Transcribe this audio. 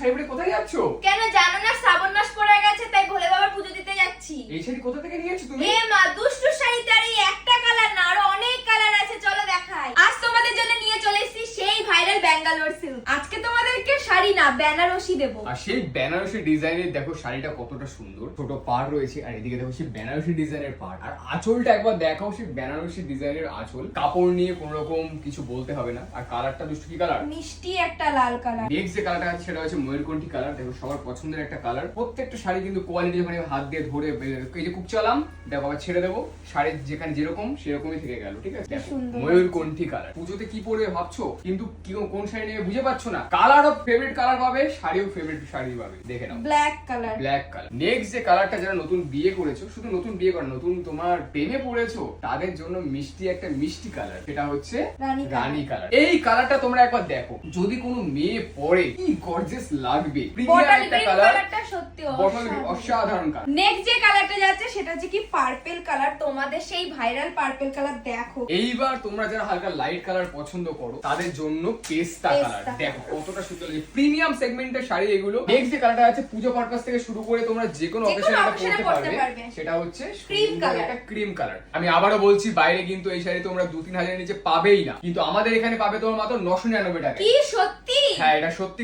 শাড়ি পরে কোথায় যাচ্ছ? কেন জানো না শ্রাবণ মাস পড়ে গেছে তাই ভোলে বাবার পুজো দিতে যাচ্ছি। এই শাড়ি কোথা থেকে নিয়েছো তুমি? এ মা দুষ্টু শাড়িতে আর এই একটা কালার না আরও অনেক কালার আছে চলো দেখাই। আজ তোমাদের জন্য নিয়ে চলে এসেছি সেই ভাইরাল ব্যাঙ্গালোর সিল্ক আজকে তোমাদেরকে শাড়ি না বেনারসি দেবো। আর সেই বেনারসি ডিজাইনের দেখো শাড়িটা কতটা সুন্দর। ছোট পাড় রয়েছে আর এদিকে দেখো সেই বেনারসি ডিজাইনের পাড়। আর আঁচলটা একবার দেখাও সেই বেনারসি ডিজাইনের আঁচল। কাপড় নিয়ে কোনো রকম কিছু বলতে হবে না। আর কালারটা দুষ্টু কি কালার? মিষ্টি একটা লাল কালার। নেক্সট যে কালারটা আছে সেটা হচ্ছে ময়ূরকণ্ঠী কালার। দেখো সবার পছন্দের একটা কালার। প্রত্যেকটা শাড়ি কিন্তু কোয়ালিটি আমি হাত দিয়ে ধরে এই যে কুকচালাম দেখো আবার ছেড়ে দেবো। শাড়ির যেখানে যেরকম সেরকমই থেকে গেল ঠিক আছে। ময়ূরকণ্ঠী কালার। পুজোতে কি পরে ভাবছ? কিন্তু কোন শাড়ি নেবে বুঝে পাচ্ছ না। কালারও ফেভারিট কালার পাবে শাড়িও ফেভারিট শাড়ি পাবে। দেখে নাও। Black colour black colour next যে কালারটা যারা নতুন বিয়ে করেছ শুধু নতুন বিয়ে করা নতুন তোমার প্রেমে পড়েছো তাদের জন্য মিষ্টি একটা মিষ্টি কালার সেটা হচ্ছে রানী কালার এই কালারটা তোমরা একবার দেখো। যদি কোনো মেয়ে পরে কি গর্জিয়াস লাগবে? একটা কালার অসাধারণ কালার নেক্সট যে কালারটা যাচ্ছে সেটা হচ্ছে কি পার্পল কালার তোমাদের সেই ভাইরাল পার্পল কালার দেখো। এইবার তোমরা যারা হালকা লাইট কালার পছন্দ করো তাদের জন্য পেস্তা কালার দেখো কতটা সুন্দর প্রিমিয়াম সেগমেন্টের শাড়ি এগুলো। নেক্সট যে কালারটা আছে পুজো পারপাস থেকে শুরু করে তোমরা যে কোনো অকেশনে এটা পড়তে পরতে পারবে। সেটা হচ্ছে ক্রিম কালার। একটা ক্রিম কালার আমি আবারও বলছি বাইরে কিন্তু এই শাড়ি তোমরা দু তিন হাজারের নিচে পাবেই না। কিন্তু আমাদের এখানে পাবে তোমার মাত্র নশো নিরানব্বই টাকা কি সত্যি? হ্যাঁ এটা সত্যি